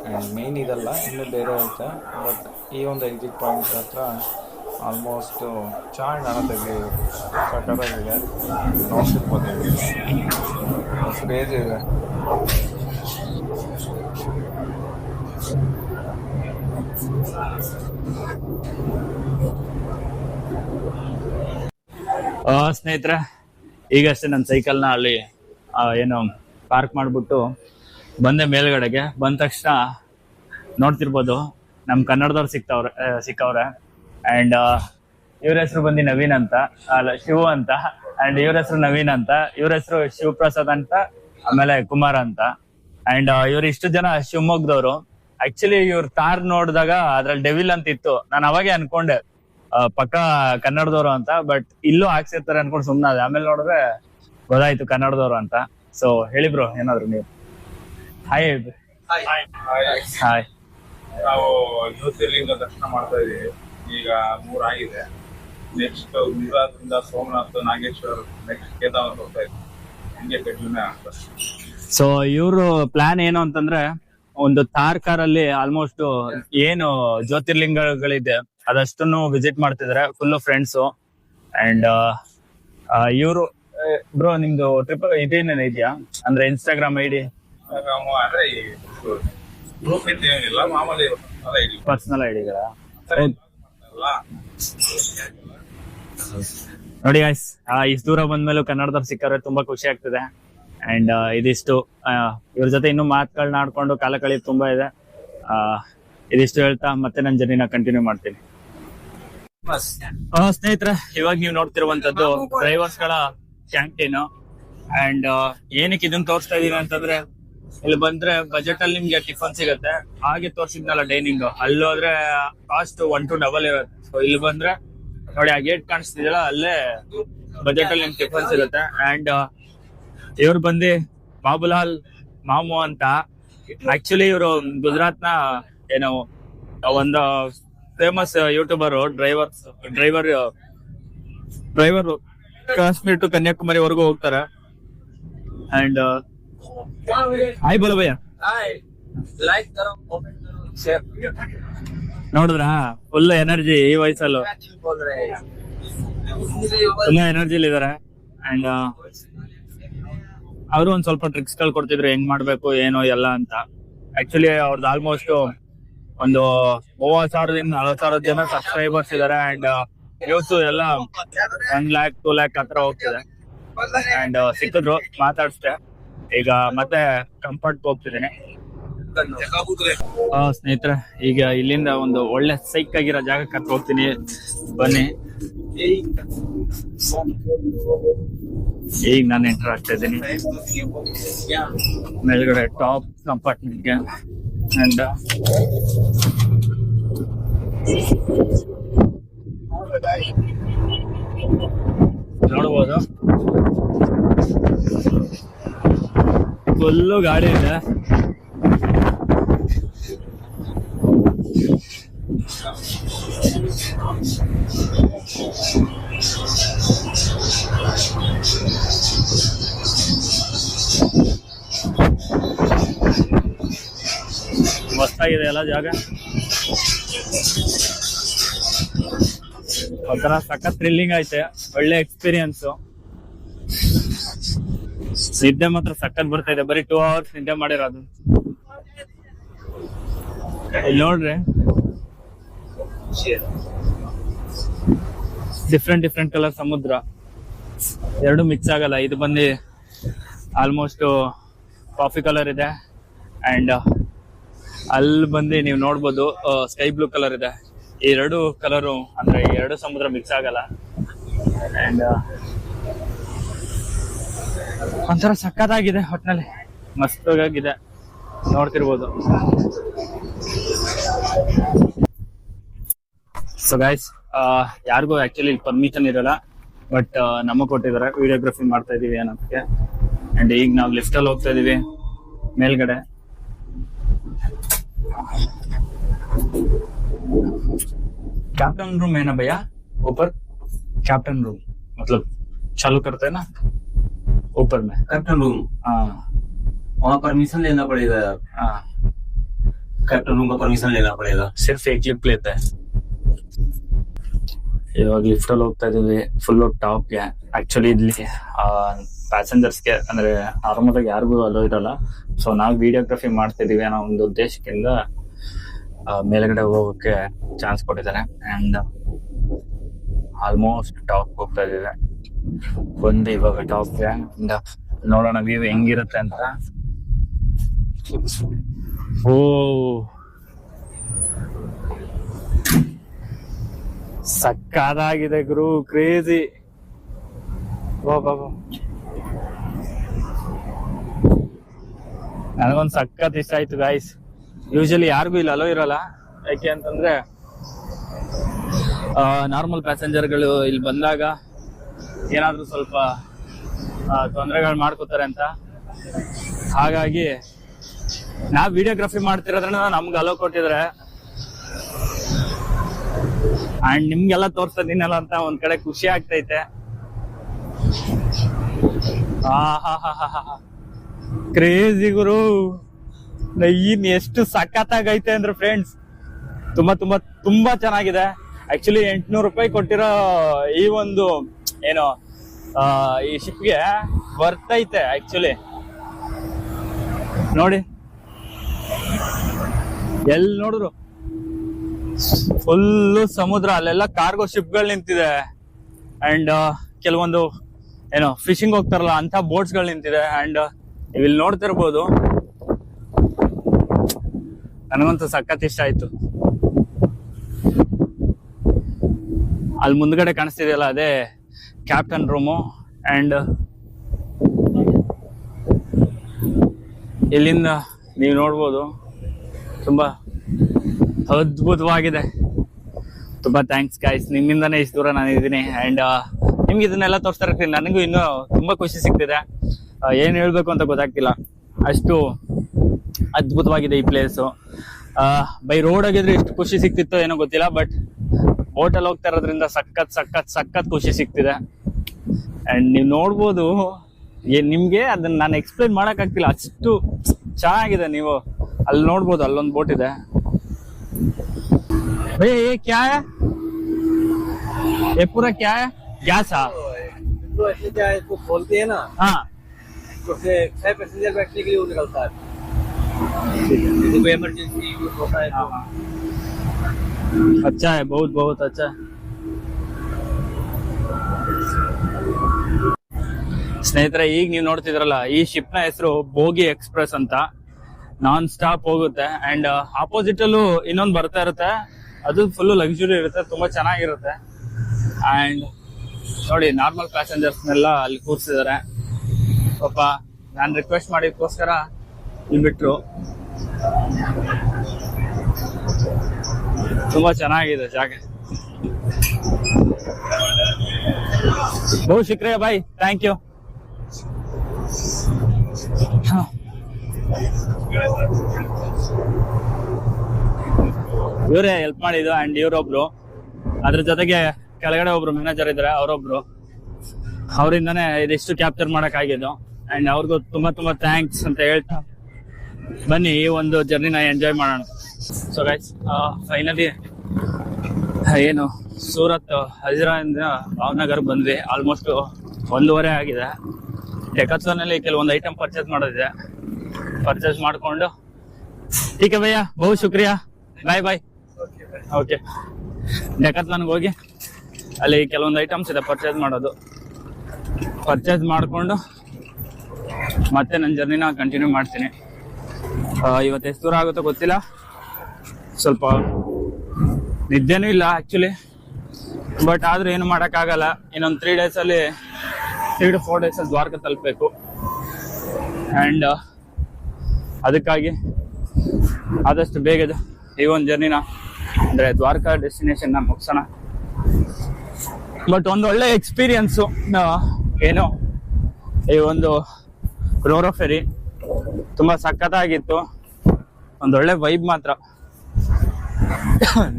[SPEAKER 2] ಆ್ಯಂಡ್ ಮೇಯ್ನ್ ಇದಲ್ಲ, ಇನ್ನೂ ಬೇರೆ ಐತೆ. ಬಟ್ ಈ ಒಂದು ಎಕ್ಸಿಟ್ ಪಾಯಿಂಟ್ ಹತ್ರ ಆಲ್ಮೋಸ್ಟ್ ಚೆನ್ನಾಗಿ ಕಾಣುತ್ತೆ ಸಕ್ಕತ್ತಾಗಿದೆ ನೋಡ್ತಿರ್ಬೋದು ಕ್ರೇಜ್ ಇದೆ.
[SPEAKER 1] ಸ್ನೇಹಿತರೆ, ಈಗಷ್ಟೇ ನನ್ನ ಸೈಕಲ್ನ ಅಲ್ಲಿ ಏನು ಪಾರ್ಕ್ ಮಾಡಿಬಿಟ್ಟು ಬಂದೆ ಮೇಲ್ಗಡೆಗೆ. ಬಂದ ತಕ್ಷಣ ನೋಡ್ತಿರ್ಬೋದು ನಮ್ಮ ಕನ್ನಡದವ್ರು ಸಿಕ್ತವ್ರೆ ಸಿಕ್ಕವ್ರೆ. ಆ್ಯಂಡ್ ಇವ್ರ ಹೆಸರು ಬಂದು ನವೀನ್ ಅಂತ. ಅಲ್ಲ ಶಿವು ಅಂತ. ಅಂಡ್ ಇವ್ರ ಹೆಸರು ನವೀನ್ ಅಂತ. ಇವ್ರ ಹೆಸರು ಶಿವಪ್ರಸಾದ್ ಅಂತ. ಆಮೇಲೆ ಕುಮಾರ್ ಅಂತ. ಅಂಡ್ ಇವ್ರು ಇಷ್ಟು ಜನ ಶಿವಮೊಗ್ಗದವ್ರು. ಆಕ್ಚುಲಿ ಇವ್ರ ತಾರ್ ನೋಡಿದಾಗ ಅದ್ರಲ್ಲಿ ಡೆವಿಲ್ ಅಂತ ಇತ್ತು. ನಾನು ಅವಾಗೆ ಅನ್ಕೊಂಡೆ ಆ, ಪಕ್ಕ ಕನ್ನಡದವರು ಅಂತ. ಬಟ್ ಇಲ್ಲೂ ಹಾಕ್ಸಿರ್ತಾರೆ ಅನ್ಕೊಂಡು ಸುಮ್ಮನೆ ಆಮೇಲೆ ನೋಡಿದ್ರೆ ಗೊತ್ತಾಯ್ತು ಕನ್ನಡದವರು ಅಂತ. ಸೊ ಹೇಳಿ ಬ್ರೋ ಏನಾದ್ರು ನೀವು. ಹಾಯ್ ಹಾಯ್
[SPEAKER 3] ನಾವು ಜ್ಯೋತಿರ್ಲಿಂಗ ದರ್ಶನ ಮಾಡ್ತಾ ಇದೀವಿ. ಈಗ ಮೂರಾಗಿದೆ ಆಗಿದೆ. ನೆಕ್ಸ್ಟ್ ಗುಜರಾತ್ನಿಂದ ಸೋಮನಾಥ ನಾಗೇಶ್ವರ್ ನೆಕ್ಸ್ಟ್ ಕೇದಾರ್ನಾಥ್ ಹೋಗ್ತಾ ಇದೆ ಹಿಂಗೆ ಕಂಟಿನ್ಯೂ ಆಗ್ತದೆ
[SPEAKER 1] ಸೊ ಇವರು ಪ್ಲಾನ್ ಏನು ಅಂತಂದ್ರೆ ಒಂದು ತಾರ್ ಕಾರ್ ಅಲ್ಲಿ ಆಲ್ಮೋಸ್ಟ್ ಏನು ಜ್ಯೋತಿರ್ಲಿಂಗಗಳಿದೆ ಅದಷ್ಟನ್ನು ವಿಸಿಟ್ ಮಾಡ್ತಿದಾರೆ ಫುಲ್ ಫ್ರೆಂಡ್ಸ್ ಅಂಡ್ ಇವರು ಬ್ರೋ ನಿಮ್ದು ಟ್ರಿಪ್ ಇದೇನೇನು ಇದೆಯಾ? ಅಂದ್ರೆ ಇನ್ಸ್ಟಾಗ್ರಾಮ್ ಐ ಡಿ
[SPEAKER 3] ಅಂದ್ರೆ ಗ್ರೂಪ್ ಏನಿಲ್ಲ ಮಾಮೂಲಿ
[SPEAKER 1] ಪರ್ಸನಲ್
[SPEAKER 3] ಐಡಿಗಳ
[SPEAKER 1] ನೋಡಿ ಗಾಯ್ಸ್ ಇಷ್ಟು ದೂರ ಬಂದ್ಮೇಲೂ ಕನ್ನಡದವ್ರು ಸಿಕ್ಕವ್ರೆ ತುಂಬಾ ಖುಷಿ ಆಗ್ತಿದೆ. ಅಂಡ್ ಇದಿಷ್ಟು ಇವ್ರ ಜೊತೆ ಇನ್ನೂ ಮಾತುಗಳನ್ನ ಆಡ್ಕೊಂಡು ಕಾಲ ಕಳೆಯೋದು ತುಂಬಾ ಇದೆ. ಇದಿಷ್ಟು ಹೇಳ್ತಾ ಮತ್ತೆ ನನ್ನ ಜರ್ನಿನ ಕಂಟಿನ್ಯೂ ಮಾಡ್ತೀನಿ. ಸ್ನೇಹಿತರೆ, ಇವಾಗ ನೀವು ನೋಡ್ತಿರುವಂತದ್ದು ಡ್ರೈವರ್ಸ್ಗಳ ಕ್ಯಾಂಟೀನ್ ಅಂಡ್ ಏನಕ್ಕೆ ಇದನ್ನ ತೋರಿಸ್ತಾ ಇದೀನಿ ಅಂತಂದ್ರೆ ಇಲ್ಲಿ ಬಂದ್ರೆ ಬಜೆಟ್ ಅಲ್ಲಿ ನಿಮ್ಗೆ ಟಿಫನ್ ಸಿಗುತ್ತೆ. ಹಾಗೆ ತೋರ್ಸಿದ್ನಲ್ಲ ಡೈನಿಂಗ್ ಅಲ್ಲಿ ಹೋದ್ರೆ ಕಾಸ್ಟ್ ಒನ್ ಟು ಡಬಲ್ ಇರುತ್ತೆ. ಸೊ ಇಲ್ಲಿ ಬಂದ್ರೆ ನೋಡಿ, ಆ ಗೇಟ್ ಕಾಣಿಸ್ತಿದೆಯಲ್ಲ, ಅಲ್ಲೇ ಬಜೆಟ್ ಅಲ್ಲಿ ನಿಮ್ಗೆ ಟಿಫನ್ ಸಿಗುತ್ತೆ. ಅಂಡ್ ಇವ್ರು ಬಂದು ಬಾಬುಲಾಲ್ ಮಾಮು ಅಂತ ಆಕ್ಚುಲಿ ಇವರು ಗುಜರಾತ್ನ ಏನು ಒಂದು famous YouTuber driver driver driver Kashmir to ಕನ್ಯಾಕುಮಾರಿವರೆಗೂ ಹೋಗ್ತಾರೆ. ಅಂಡ್ ಹಾಯ್ ಬೋಲ
[SPEAKER 4] ಭಯ
[SPEAKER 1] ನೋಡಿದ್ರಾ? ಫುಲ್ ಎನರ್ಜಿ ಈ ವಯಸ್ಸಲ್ಲೂ ತುಂಬಾ ಎನರ್ಜಿಲಿ ಇದಾರೆ. ಅಂಡ್ uh, ಅವರು ಒಂದ್ ಸ್ವಲ್ಪ ಟ್ರಿಕ್ಸ್ಗಳು ಕೊಡ್ತಿದ್ರು ಹೆಂಗ್ ಮಾಡ್ಬೇಕು ಏನು ಎಲ್ಲ ಅಂತ. ಆಕ್ಚುಲಿ ಅವ್ರದ್ದು ಆಲ್ಮೋಸ್ಟ್ ಒಂದು ಮೂವತ್ ಸಾವಿರದಿಂದ ನಲವತ್ ಸಾವಿರದ ಜನ ಸಬ್ಸ್ಕ್ರೈಬರ್ಸ್ ಇದಾರೆ. ಅಂಡ್ ವ್ಯೂಸ್ uh, ಎಲ್ಲ ಒನ್ ಲ್ಯಾಕ್ ಟೂ ಲ್ಯಾಕ್ ಹತ್ರ ಹೋಗ್ತಿದೆ. ಅಂಡ್ uh, ಸಿಕ್ಕಿದ್ರು ಮಾತಾಡ್ಸ್ದೆ. ಈಗ ಮತ್ತೆ ಕಂಫರ್ಟ್ ಹೋಗ್ತಿದ್ದೇನೆ. ಸ್ನೇಹಿತರೆ, ಈಗ ಇಲ್ಲಿಂದ ಒಂದು ಒಳ್ಳೆ ಸೈಕ್ ಆಗಿರೋ ಜಾಗ ಕರ್ಕೊಂಡು ಹೋಗ್ತೀನಿ. ಬನ್ನಿ. ಈಗ ನಾನು ಎಂಟರ್ ಆಗ್ತಾ ಇದ್ದೀನಿ. ಮೇಲ್ಗಡೆ ಟಾಪ್ ಕಂಪಾರ್ಟ್ಮೆಂಟ್ಗೆ ಅಂಡ್ ನೋಡ್ಬೋದು. ಫುಲ್ಲು ಗಾಡಿ ಇದೆ. ಮಸ್ತಾಗಿದೆ ಎಲ್ಲ ಜಾಗ. ಒಂಥರ ಸಖತ್ ಥ್ರಿಲ್ಲಿಂಗ್ ಐತೆ. ಒಳ್ಳೆ ಎಕ್ಸ್ಪೀರಿಯನ್ಸ್ ನಿದ್ದೆ ಮಾತ್ರ ಸಕ್ಕತ್ ಬರ್ತಾ ಇದೆ. ಬರೀ ಟೂ ಅವರ್ಸ್ ನಿದ್ದೆ ಮಾಡಿರೋದು ಇಲ್ಲಿ ನೋಡ್ರಿ. ಡಿಫ್ರೆಂಟ್ ಡಿಫ್ರೆಂಟ್ ಕಲರ್ ಸಮುದ್ರ. ಎರಡು ಮಿಕ್ಸ್ ಆಗಲ್ಲ. ಇದು ಬಂದು ಆಲ್ಮೋಸ್ಟ್ ಕಾಫಿ ಕಲರ್ ಇದೆ. ಅಂಡ್ ಅಲ್ಲಿ ಬಂದು ನೀವು ನೋಡ್ಬೋದು ಸ್ಕೈ ಬ್ಲೂ ಕಲರ್ ಇದೆ. ಈ ಎರಡು ಕಲರು ಅಂದ್ರೆ ಎರಡು ಸಮುದ್ರ ಮಿಕ್ಸ್ ಆಗಲ್ಲ. ಅಂಡ್ ಒಂಥರ ಸಕ್ಕತ್ತಾಗಿದೆ ಒಟ್ನಲ್ಲಿ ಮಸ್ತಾಗಿದೆ ನೋಡ್ತಿರ್ಬೋದು ಸೊ ಗೈಸ್ ಯಾರಿಗೂ ಆಕ್ಚುಲಿ ಪರ್ಮಿಷನ್ ಇರಲ್ಲ ಬಟ್ ನಮಗ್ ಕೊಟ್ಟಿದ್ದಾರೆ ವಿಡಿಯೋಗ್ರಫಿ ಮಾಡ್ತಾ ಇದೀವಿ ಅನ್ನೋದಕ್ಕೆ ಅಂಡ್ ಈಗ ನಾವು ಲಿಫ್ಟ್ ಅಲ್ಲಿ ಹೋಗ್ತಾ ಇದೀವಿ ಮೇಲ್ಗಡೆ कैप्टन रूम है ना भैया ऊपर कैप्टन रूम मतलब चालू करते हैं ना ऊपर में
[SPEAKER 4] कैप्टन रूम
[SPEAKER 1] हाँ
[SPEAKER 4] वहाँ परमिशन लेना पड़ेगा
[SPEAKER 1] हाँ
[SPEAKER 4] कैप्टन रूम का परमिशन लेना पड़ेगा
[SPEAKER 1] ಸಿರ್ಫ್ ಏಕ್ ಕ್ಲಿಪ್ ಲೇತೆ ಇವಾಗ ಲಿಫ್ಟ್ ಅಲ್ಲಿ ಹೋಗ್ತಾ ಇದೀವಿ ಫುಲ್ ಟಾಪ್ಗೆ ಆಕ್ಚುಲಿ ಇಲ್ಲಿ ಪ್ಯಾಸೆಂಜರ್ಸ್ಗೆ ಅಂದ್ರೆ ನಾರ್ಮಲ್ ಆಗಿ ಯಾರಿಗೂ ಅಲೋ ಇರಲ್ಲ ಸೊ ನಾವು ವಿಡಿಯೋಗ್ರಫಿ ಮಾಡ್ತಿದೀವಿ ಅನ್ನೋ ಒಂದು ಉದ್ದೇಶಕ್ಕಿಂತ ಆ, ಮೇಲ್ಗಡೆ ಹೋಗೋಕೆ ಚಾನ್ಸ್ ಕೊಟ್ಟಿದ್ದಾರೆ ಅಂಡ್ ಆಲ್ಮೋಸ್ಟ್ ಟಾಪ್ ಹೋಗ್ತಾ ಇದೀವಿ ಬಂದು ಇವಾಗ ಟಾಪ್ ಇಂದ ನೋಡೋಣ ವ್ಯೂ ಹೆಂಗಿರುತ್ತೆ ಅಂತ. ಓ. ಸಕ್ಕದಾಗಿದೆ ಗುರು ಕ್ರೇಜಿ ನನಗೊಂದ್ ಸಕ್ಕತ್ ಇಷ್ಟ ಆಯ್ತು ಗಾಯ್ಸ್ ಯೂಶಲಿ ಯಾರಿಗೂ ಇಲ್ಲ ಅಲೋ ಇರಲ್ಲ. ಯಾಕೆ ಅಂತಂದ್ರೆ ನಾರ್ಮಲ್ ಪ್ಯಾಸೆಂಜರ್ಗಳು ಇಲ್ಲಿ ಬಂದಾಗ ಏನಾದ್ರೂ ಸ್ವಲ್ಪ ತೊಂದರೆಗಳು ಮಾಡ್ಕೋತಾರೆ ಅಂತ. ಹಾಗಾಗಿ, ನಾವು ವಿಡಿಯೋಗ್ರಫಿ ಮಾಡ್ತಿರೋದ್ರಿಂದ ನಮ್ಗೆ ಅಲೋ ಕೊಟ್ಟಿದ್ರೆ ಅಂಡ್ ನಿಮ್ಗೆಲ್ಲ ತೋರ್ಸ್ತಾ ಇದೀನಲ್ಲ ಅಂತ ಒಂದ್ ಕಡೆ ಖುಷಿ ಆಗ್ತೈತೆ. ಕ್ರೇಜಿ ಗುರು. ಇನ್ ಎಷ್ಟು ಸಖತ್ತಾಗೈತೆ ಅಂದ್ರೆ ಫ್ರೆಂಡ್ಸ್ ತುಂಬಾ ತುಂಬಾ ತುಂಬಾ ಚೆನ್ನಾಗಿದೆ. ಆಕ್ಚುಲಿ ಎಂಟ್ನೂರು ರೂಪಾಯಿ ಕೊಟ್ಟಿರೋ ಈ ಒಂದು ಏನು ಈ ಶಿಪ್ಗೆ ಬರ್ತೈತೆ ಆಕ್ಚುಲಿ ನೋಡಿ. ಎಲ್ಲಿ ನೋಡಿದ್ರು? ಫುಲ್ಲು ಸಮುದ್ರ, ಅಲ್ಲೆಲ್ಲ ಕಾರ್ಗೋ ಶಿಪ್ಗಳು ನಿಂತಿದೆ. ಅಂಡ್ ಕೆಲವೊಂದು, ಏನೋ ಫಿಶಿಂಗ್ ಹೋಗ್ತಾರಲ್ಲ ಅಂತ ಬೋಟ್ಸ್ಗಳು ನಿಂತಿದೆ. ಅಂಡ್ ಇಲ್ಲಿ ನೋಡ್ತಿರ್ಬೋದು. ನನಗಂತೂ ಸಖತ್ ಇಷ್ಟ ಆಯ್ತು. ಅಲ್ಲಿ ಮುಂದ್ಗಡೆ ಕಾಣಿಸ್ತಿದೆಯಲ್ಲ, ಅದೇ ಕ್ಯಾಪ್ಟನ್ ರೂಮು ಅಂಡ್ ಇಲ್ಲಿಂದ ನೀವು ನೋಡ್ಬೋದು, ತುಂಬ ಅದ್ಭುತವಾಗಿದೆ. ತುಂಬಾ ಥ್ಯಾಂಕ್ಸ್ ಗಾಯ್ಸ್ ನಿಮ್ಮಿಂದನೇ ಇಷ್ಟು ದೂರ ನಾನು ಇದ್ದೀನಿ ಅಂಡ್ ನಿಮ್ಗೆ ಇದನ್ನೆಲ್ಲ ತೋರಿಸ್ತಾ ಇರ್ತೀನಿ ನನಗೂ ಇನ್ನೂ ತುಂಬ ಖುಷಿ ಸಿಗ್ತಿದೆ. ಏನು ಹೇಳ್ಬೇಕು ಅಂತ ಗೊತ್ತಾಗ್ತಿಲ್ಲ. ಅಷ್ಟು ಅದ್ಭುತವಾಗಿದೆ ಈ ಪ್ಲೇಸು ಬೈ ರೋಡ್ ಆಗಿದ್ರೆ ಎಷ್ಟು ಖುಷಿ ಸಿಗ್ತಿತ್ತೋ ಏನೋ ಗೊತ್ತಿಲ್ಲ ಬಟ್ ಬೋಟಲ್ಲಿ ಹೋಗ್ತಾ ಇರೋದ್ರಿಂದ ಸಖತ್ ಸಖತ್ ಸಖತ್ ಖುಷಿ ಸಿಗ್ತಿದೆ ಅಂಡ್ ನೀವು ನೋಡ್ಬೋದು ಏನ್ ನಿಮ್ಗೆ ಅದನ್ನ ನಾನು ಎಕ್ಸ್ಪ್ಲೈನ್ ಮಾಡಕ್ ಆಗ್ತಿಲ್ಲ ಅಷ್ಟು ಚೆನ್ನಾಗಿದೆ ನೀವು ಅಲ್ಲಿ ನೋಡ್ಬೋದು ಅಲ್ಲೊಂದು ಬೋಟ್ ಇದೆ भैया ये क्या है ये पूरा क्या है गैस है
[SPEAKER 4] तो ऐसे क्या है, इसको खोलते हैं ना
[SPEAKER 1] हाँ
[SPEAKER 4] तो उससे छह पैसेंजर बैठने के लिए वो निकलता है यदि कोई इमरजेंसी यूज होता है तो
[SPEAKER 1] अच्छा है बहुत बहुत अच्छा है ಸ್ನೇಹಿತರೆ ಈಗ ನೀವು ನೋಡ್ತಿದ್ರಲ್ಲ ಈ ಶಿಪ್ ನ ಹೆಸರು ಬೋಗಿ ಎಕ್ಸ್ಪ್ರೆಸ್ ಅಂತ ನಾನ್ ಸ್ಟಾಪ್ ಹೋಗುತ್ತೆ ಅಂಡ್ ಆಪೋಸಿಟ್ ಅಲ್ಲೂ ಇನ್ನೊಂದು ಬರ್ತಾ ಇರುತ್ತೆ ಅದು ಫುಲ್ ಲಕ್ಸುರಿ ಇರುತ್ತೆ ತುಂಬಾ ಚೆನ್ನಾಗಿರುತ್ತೆ ಅಂಡ್ ನೋಡಿ ನಾರ್ಮಲ್ ಪ್ಯಾಸೆಂಜರ್ಸ್ನೆಲ್ಲ ಅಲ್ಲಿ ಕೂರ್ಸಿದ್ದಾರೆ ಪಾಪ ನಾನು ರಿಕ್ವೆಸ್ಟ್ ಮಾಡಿದಕ್ಕೋಸ್ಕರ ಇಲ್ಲಿ ಬಿಟ್ರು ತುಂಬಾ ಚೆನ್ನಾಗಿದೆ ಜಾಗ. ಬಹು ಶುಕ್ರಿಯ ಬಾಯ್ ಥ್ಯಾಂಕ್ ಯು ಇವರೇ ಹೆಲ್ಪ್ ಮಾಡಿದ್ರು ಅಂಡ್ ಇವರೊಬ್ರು. ಅದ್ರ ಜೊತೆಗೆ ಕೆಳಗಡೆ ಒಬ್ರು ಮ್ಯಾನೇಜರ್ ಇದ್ದಾರೆ ಅವರೊಬ್ರು. ಅವರಿಂದಾನೇ ಇದಿಷ್ಟು ಕ್ಯಾಪ್ಚರ್ ಮಾಡಕ್ ಆಗಿದ್ದು. ಅಂಡ್ ಅವ್ರಿಗೂ ತುಂಬಾ ತುಂಬಾ ಥ್ಯಾಂಕ್ಸ್ ಅಂತ ಹೇಳ್ತಾ ಬನ್ನಿ, ಈ ಒಂದು ಜರ್ನಿನ ಎಂಜಾಯ್ ಮಾಡೋಣ. ಸೊ ಗೈಸ್ ಫೈನಲಿ ಏನು, ಸೂರತ್ ಹಜಿರಾಯಿಂದ ಭಾವನಗರ್ ಬಂದ್ವಿ. ಆಲ್ಮೋಸ್ಟ್ ಒಂದೂವರೆ ಆಗಿದೆ. ಡೆಕಾತ್ಲೋನಲ್ಲಿ ಕೆಲವೊಂದು ಐಟಮ್ ಪರ್ಚೇಸ್ ಮಾಡೋದಿದೆ. ಪರ್ಚೇಸ್ ಮಾಡಿಕೊಂಡು ಟೀಕೆ ಭಯ್ಯ, ಬಹು ಶುಕ್ರಿಯಾ. ಬಾಯ್ ಬಾಯ್ ಓಕೆ ಡೆಕಾತ್ಲನ್ಗೆ ಹೋಗಿ, ಅಲ್ಲಿ ಕೆಲವೊಂದು ಐಟಮ್ಸ್ ಇದೆ ಪರ್ಚೇಸ್ ಮಾಡೋದು. ಪರ್ಚೇಸ್ ಮಾಡಿಕೊಂಡು, ಮತ್ತೆ ನನ್ನ ಜರ್ನಿನ ಕಂಟಿನ್ಯೂ ಮಾಡ್ತೀನಿ. ಇವತ್ತು ಎಷ್ಟು ದೂರ ಆಗುತ್ತೋ ಗೊತ್ತಿಲ್ಲ. ಸ್ವಲ್ಪ ನಿದ್ದೆನೂ ಇಲ್ಲ ಆ್ಯಕ್ಚುಲಿ ಬಟ್ ಆದ್ರೆ ಏನು ಮಾಡೋಕ್ಕಾಗಲ್ಲ. ಇನ್ನೊಂದು ತ್ರೀ ಡೇಸಲ್ಲಿ ತ್ರೀ ಟು ಫೋರ್ ಡೇಸಲ್ಲಿ ದ್ವಾರಕ ತಲುಪಬೇಕು. ಆ್ಯಂಡ್ ಅದಕ್ಕಾಗಿ ಆದಷ್ಟು ಬೇಗ ಈ ಒಂದು ಜರ್ನಿನ ಅಂದರೆ ದ್ವಾರಕಾ ಡೆಸ್ಟಿನೇಷನ್ನ ಮುಗಿಸೋಣ. ಬಟ್ ಒಂದು ಒಳ್ಳೆ ಎಕ್ಸ್ಪೀರಿಯನ್ಸು ಏನು, ಈ ಒಂದು ರೋರೋ ಫೆರಿ ತುಂಬ ಸಖತ್ತಾಗಿತ್ತು. ಒಂದೊಳ್ಳೆ ವೈಬ್ ಮಾತ್ರ.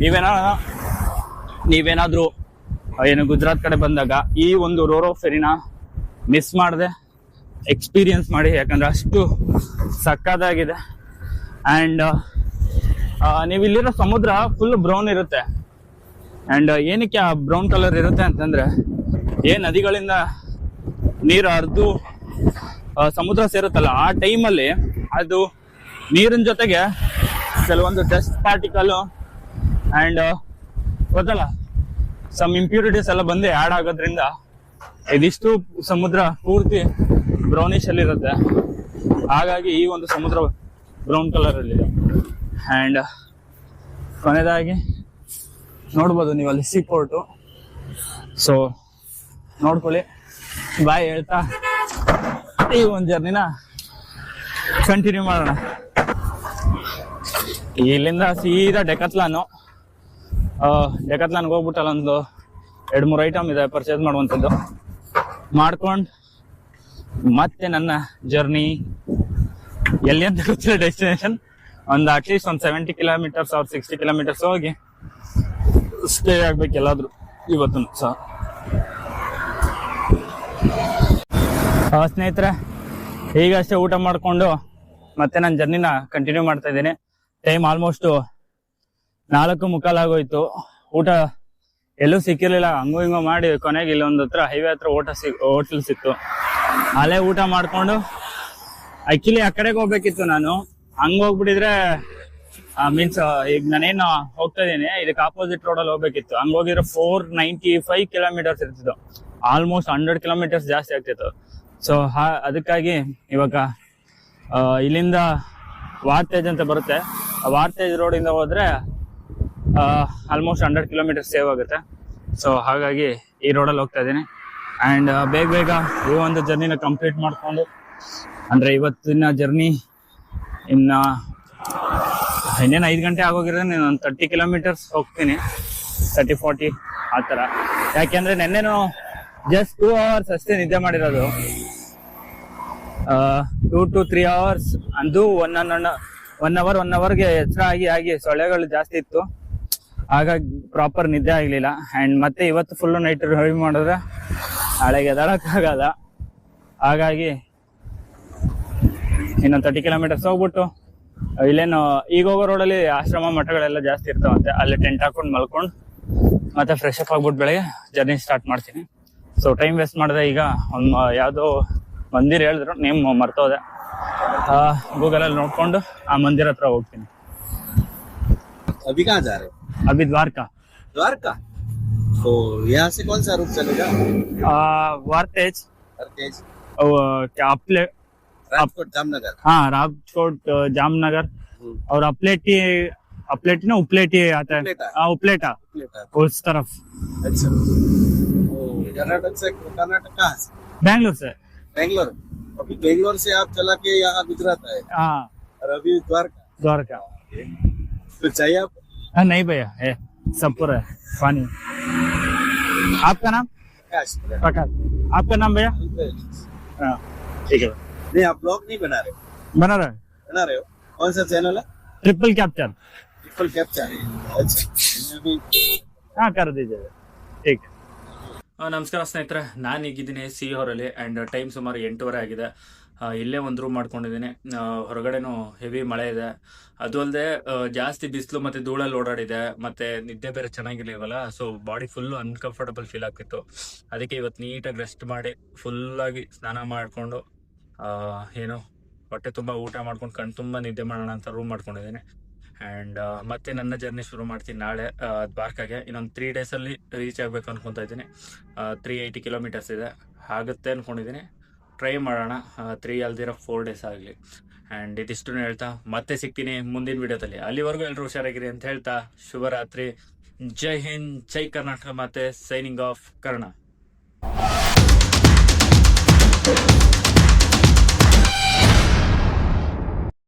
[SPEAKER 1] ನೀವೇನ ನೀವೇನಾದರೂ ಏನು ಗುಜರಾತ್ ಕಡೆ ಬಂದಾಗ ಈ ಒಂದು ರೋರೋ ಫೆರಿನ ಮಿಸ್ ಮಾಡಿದೆ ಎಕ್ಸ್ಪೀರಿಯನ್ಸ್ ಮಾಡಿ, ಯಾಕಂದ್ರೆ ಅಷ್ಟು ಸಕ್ಕದಾಗಿದೆ ಆ್ಯಂಡ್ ನೀವು ಇಲ್ಲಿರೋ ಸಮುದ್ರ ಫುಲ್ ಬ್ರೌನ್ ಇರುತ್ತೆ. ಆ್ಯಂಡ್ ಏನಕ್ಕೆ ಆ ಬ್ರೌನ್ ಕಲರ್ ಇರುತ್ತೆ ಅಂತಂದ್ರೆ, ಏ ನದಿಗಳಿಂದ ನೀರು ಹರಿದು ಸಮುದ್ರ ಸೇರುತ್ತಲ್ಲ, ಆ ಟೈಮಲ್ಲಿ ಅದು ನೀರಿನ ಜೊತೆಗೆ ಕೆಲವೊಂದು ಡಸ್ಟ್ ಪಾರ್ಟಿಕಲ್ ಆ್ಯಂಡ್ ಗೊತ್ತಲ್ಲ ಸಮ್ ಇಂಪ್ಯೂರಿಟೀಸ್ ಎಲ್ಲ ಬಂದು ಆ್ಯಡ್ ಆಗೋದ್ರಿಂದ ಇದಿಷ್ಟು ಸಮುದ್ರ ಪೂರ್ತಿ ಬ್ರೌನಿಶ್ ಅಲ್ಲಿ ಇರುತ್ತೆ. ಹಾಗಾಗಿ ಈ ಒಂದು ಸಮುದ್ರ ಬ್ರೌನ್ ಕಲರ್ ಅಲ್ಲಿ ಆ್ಯಂಡ್ ಕೊನೆಯದಾಗಿ ನೋಡ್ಬೋದು ನೀವು ಅಲ್ಲಿ ಸೀ ಸೊ ನೋಡ್ಕೊಳ್ಳಿ. ಬಾಯ್ ಹೇಳ್ತಾ ಈ ಒಂದು ಜರ್ನಿನ ಕಂಟಿನ್ಯೂ ಮಾಡೋಣ. ಇಲ್ಲಿಂದ ಸೀದಾ ಡೆಕತ್ಲಾನು ಡೆಕತ್ಲಾನ್ಗೆ ಹೋಗ್ಬಿಟ್ಟಲ್ಲ ಒಂದು ಎರಡು ಮೂರು ಐಟಮ್ ಇದೆ ಪರ್ಚೇಸ್ ಮಾಡುವಂಥದ್ದು. ಮಾಡ್ಕೊಂಡು ಮತ್ತೆ ನನ್ನ ಜರ್ನಿ ಎಲ್ಲಿ ಅಂತ ಗೊತ್ತಿಲ್ಲ ಡೆಸ್ಟಿನೇಷನ್ ಒಂದು ಅಟ್ಲೀಸ್ಟ್ ಒಂದು ಸೆವೆಂಟಿ ಕಿಲೋಮೀಟರ್ಸ್ ಅವ್ರ ಸಿಕ್ಸ್ಟಿ ಕಿಲೋಮೀಟರ್ಸ್ ಹೋಗಿ ಸ್ಟೇ ಆಗ್ಬೇಕು ಎಲ್ಲಾದ್ರೂ ಇವತ್ತು ಸಹ. ಸ್ನೇಹಿತರೆ, ಈಗಷ್ಟೇ ಊಟ ಮಾಡಿಕೊಂಡು ಮತ್ತೆ ನನ್ನ ಜರ್ನಿನ ಕಂಟಿನ್ಯೂ ಮಾಡ್ತಾ ಇದ್ದೀನಿ. ಟೈಮ್ ಆಲ್ಮೋಸ್ಟ್ ನಾಲ್ಕು ಮುಕ್ಕಾಲಾಗೋಯ್ತು ಊಟ ಎಲ್ಲೂ ಸಿಕ್ಕಿರ್ಲಿಲ್ಲ. ಹಂಗು ಹಿಂಗು ಮಾಡಿ ಕೊನೆಗೆ ಇಲ್ಲೊಂದು ಹತ್ರ ಹೈವೇ ಹತ್ರ ಊಟ ಸಿಕ್ ಹೋಟ್ಲ್ ಸಿಕ್ತು. ಅಲ್ಲೇ ಊಟ ಮಾಡ್ಕೊಂಡು ಆಕ್ಚುಲಿ ಆ ಕಡೆಗೆ ಹೋಗ್ಬೇಕಿತ್ತು ನಾನು. ಹಂಗ ಹೋಗ್ಬಿಟ್ಟಿದ್ರೆ ಮೀನ್ಸ್ ಈಗ ನಾನೇನು ಹೋಗ್ತಾ ಇದ್ದೀನಿ. ಇದಕ್ಕೆ ಆಪೋಸಿಟ್ ರೋಡಲ್ಲಿ ಹೋಗ್ಬೇಕಿತ್ತು. ಹಂಗ ಹೋಗಿದ್ರೆ ಫೋರ್ ನೈಂಟಿ ಫೈವ್ ಕಿಲೋಮೀಟರ್ಸ್ ಇರ್ತಿತ್ತು. ಆಲ್ಮೋಸ್ಟ್ ಹಂಡ್ರೆಡ್ ಕಿಲೋಮೀಟರ್ಸ್ ಜಾಸ್ತಿ ಆಗ್ತಿತ್ತು. ಸೊ ಹಾ, ಅದಕ್ಕಾಗಿ ಇವಾಗ ಇಲ್ಲಿಂದ ವಾರ್ತೇಜ್ ಅಂತ ಬರುತ್ತೆ. ವಾರ್ತೇಜ್ ರೋಡಿಂದ ಹೋದ್ರೆ ಆಲ್ಮೋಸ್ಟ್ ಹಂಡ್ರೆಡ್ ಕಿಲೋಮೀಟರ್ ಸೇವ್ ಆಗುತ್ತೆ. ಸೊ ಹಾಗಾಗಿ ಈ ರೋಡಲ್ಲಿ ಹೋಗ್ತಾ ಇದ್ದೀನಿ. ಆ್ಯಂಡ್ ಬೇಗ ಬೇಗ ಈ ಒಂದು ಜರ್ನಿನ ಕಂಪ್ಲೀಟ್ ಮಾಡಿಕೊಂಡು, ಅಂದರೆ ಇವತ್ತಿನ ಜರ್ನಿ ಇನ್ನು ಇನ್ನೇನು ಐದು ಗಂಟೆ ಆಗೋಗಿರೋದ್ರೆ ನಾನು ಒಂದು ತರ್ಟಿ ಕಿಲೋಮೀಟರ್ಸ್ ಹೋಗ್ತೀನಿ. ತರ್ಟಿ ಫೋರ್ಟಿ ಆ ಥರ. ಯಾಕೆಂದರೆ ನೆನ್ನೆನೂ ಜಸ್ಟ್ ಟೂ ಅವರ್ಸ್ ಅಷ್ಟೇ ನಿದ್ದೆ ಮಾಡಿರೋದು. ಟೂ ಟು ತ್ರೀ ಅವರ್ಸ್ ಅಂದು one one one hour one ಅವರ್ಗೆ ಎಚ್ಚರ ಆಗಿ ಆಗಿ ಸೊಳ್ಳೆಗಳು ಜಾಸ್ತಿ ಇತ್ತು. ಹಾಗಾಗಿ ಪ್ರಾಪರ್ ನಿದ್ದೆ ಆಗಲಿಲ್ಲ. ಆ್ಯಂಡ್ ಮತ್ತೆ ಇವತ್ತು ಫುಲ್ಲು ನೈಟ್ ಡ್ರೈವ್ ಮಾಡಿದ್ರೆ ನಾಳೆಗೆ ಎದಾಡೋಕ್ಕಾಗಲ್ಲ ಹಾಗಾಗಿ ಇನ್ನೊಂದು ತರ್ಟಿ ಕಿಲೋಮೀಟರ್ಸ್ ಹೋಗ್ಬಿಟ್ಟು, ಇಲ್ಲೇನು ಈಗ ಹೋಗೋ ರೋಡಲ್ಲಿ ಆಶ್ರಮ ಮಠಗಳೆಲ್ಲ ಜಾಸ್ತಿ ಇರ್ತಾವಂತೆ. ಅಲ್ಲಿ ಟೆಂಟ್ ಹಾಕೊಂಡು ಮಲ್ಕೊಂಡು ಮತ್ತೆ ಫ್ರೆಶ್ ಅಪ್ ಆಗ್ಬಿಟ್ಟು ಬೆಳಗ್ಗೆ ಜರ್ನಿ ಸ್ಟಾರ್ಟ್ ಮಾಡ್ತೀನಿ. ಸೊ ಟೈಮ್ ವೇಸ್ಟ್ ಮಾಡಿದೆ ಈಗ ಒಂದು, ಯಾವುದೋ ಮಂದಿರ ಹೇಳಿದ್ರು ನೇಮ್ ಮರ್ತೋದೆ. ಗೂಗಲಲ್ಲಿ ನೋಡ್ಕೊಂಡು ಆ ಮಂದಿರ ಹತ್ರ ಹೋಗ್ತೀನಿ.
[SPEAKER 5] अभी
[SPEAKER 1] द्वारका।
[SPEAKER 5] द्वारका? तो यहाँ से कौन सा रूट चलेगा?
[SPEAKER 1] वर्तेज।
[SPEAKER 5] वर्तेज।
[SPEAKER 1] क्या अपले
[SPEAKER 5] राजकोट जामनगर।
[SPEAKER 1] हाँ राजकोट जामनगर। हम्म। और अपलेटी अपलेटी ना उपलेटी आता है।
[SPEAKER 5] उपलेटा।
[SPEAKER 1] हाँ, उपलेटा। उस तरफ़।
[SPEAKER 5] अच्छा। कर्नाटक से कर्नाटक कहाँ से?
[SPEAKER 1] बैंगलोर से।
[SPEAKER 5] बैंगलोर। अभी बैंगलोर से आप चला के यहाँ गुजरात आए।
[SPEAKER 1] हाँ।
[SPEAKER 5] और अभी द्वारका।
[SPEAKER 1] द्वारका।
[SPEAKER 5] तो चाहिए आप
[SPEAKER 1] हाँ नहीं भैया है संपूर्ण है पानी आपका नाम प्रकाश आपका नाम भैया ठीक है
[SPEAKER 5] नहीं आप ब्लॉग नहीं बना रहे
[SPEAKER 1] बना रहे
[SPEAKER 5] बना रहे हो कौन सा चैनल है
[SPEAKER 1] ट्रिपल कैप्चर
[SPEAKER 5] ट्रिपल कैप्चर
[SPEAKER 1] हाँ कर दीजिए ठीक है ನಮಸ್ಕಾರ ಸ್ನೇಹಿತರೆ ನಾನು ಈಗಿದ್ದೀನಿ ಸಿ ಹೊರಲಿ ಆ್ಯಂಡ್ ಟೈಮ್ ಸುಮಾರು ಎಂಟೂವರೆ ಆಗಿದೆ
[SPEAKER 2] ಇಲ್ಲೇ ಒಂದು ರೂಮ್ ಮಾಡ್ಕೊಂಡಿದ್ದೀನಿ. ಹೊರಗಡೆನೂ ಹೆವಿ ಮಳೆ ಇದೆ. ಅದು ಅಲ್ಲದೆ ಜಾಸ್ತಿ ಬಿಸಿಲು ಮತ್ತೆ ಧೂಳಲ್ಲಿ ಓಡಾಡಿದೆ. ಮತ್ತೆ ನಿದ್ದೆ ಬೇರೆ ಚೆನ್ನಾಗಿರ್ಲಿಲ್ವಲ್ಲ? So body full uncomfortable feel ಆಗ್ತಿತ್ತು. ಅದಕ್ಕೆ ಇವತ್ತು ನೀಟಾಗಿ ರೆಸ್ಟ್ ಮಾಡಿ ಫುಲ್ಲಾಗಿ ಸ್ನಾನ ಮಾಡಿಕೊಂಡು ಏನು, ಹೊಟ್ಟೆ ತುಂಬ ಊಟ ಮಾಡ್ಕೊಂಡು, ಕಣ್ ತುಂಬ ನಿದ್ದೆ ಮಾಡೋಣ ಅಂತ ರೂಮ್ ಮಾಡ್ಕೊಂಡಿದ್ದೀನಿ. ಆ್ಯಂಡ್ ಮತ್ತೆ ನನ್ನ ಜರ್ನಿ ಶುರು ಮಾಡ್ತೀನಿ ನಾಳೆ ಪಾರ್ಕಾಗೆ ಇನ್ನೊಂದು ತ್ರೀ ಡೇಸಲ್ಲಿ ರೀಚ್ ಆಗಬೇಕು ಅನ್ಕೊತಾ ಇದ್ದೀನಿ. ತ್ರೀ ಏಯ್ಟಿ ಕಿಲೋಮೀಟರ್ಸ್ ಇದೆ. ಆಗುತ್ತೆ ಅಂದ್ಕೊಂಡಿದ್ದೀನಿ ಟ್ರೈ ಮಾಡೋಣ. ತ್ರೀ ಅಲ್ದಿರೋ ಫೋರ್ ಡೇಸ್ ಆಗಲಿ. ಆ್ಯಂಡ್ ಇದಿಷ್ಟು ಹೇಳ್ತಾ ಮತ್ತೆ ಸಿಗ್ತೀನಿ ಮುಂದಿನ ವಿಡಿಯೋದಲ್ಲಿ. ಅಲ್ಲಿವರೆಗೂ ಎಲ್ಲರೂ ಹುಷಾರಾಗಿರಿ ಅಂತ ಹೇಳ್ತಾ ಶುಭರಾತ್ರಿ. ಜೈ ಹಿಂದ್, ಜೈ ಕರ್ನಾಟಕ ಮತ್ತೆ ಸೈನಿಂಗ್ ಆಫ್ ಕರ್ಣ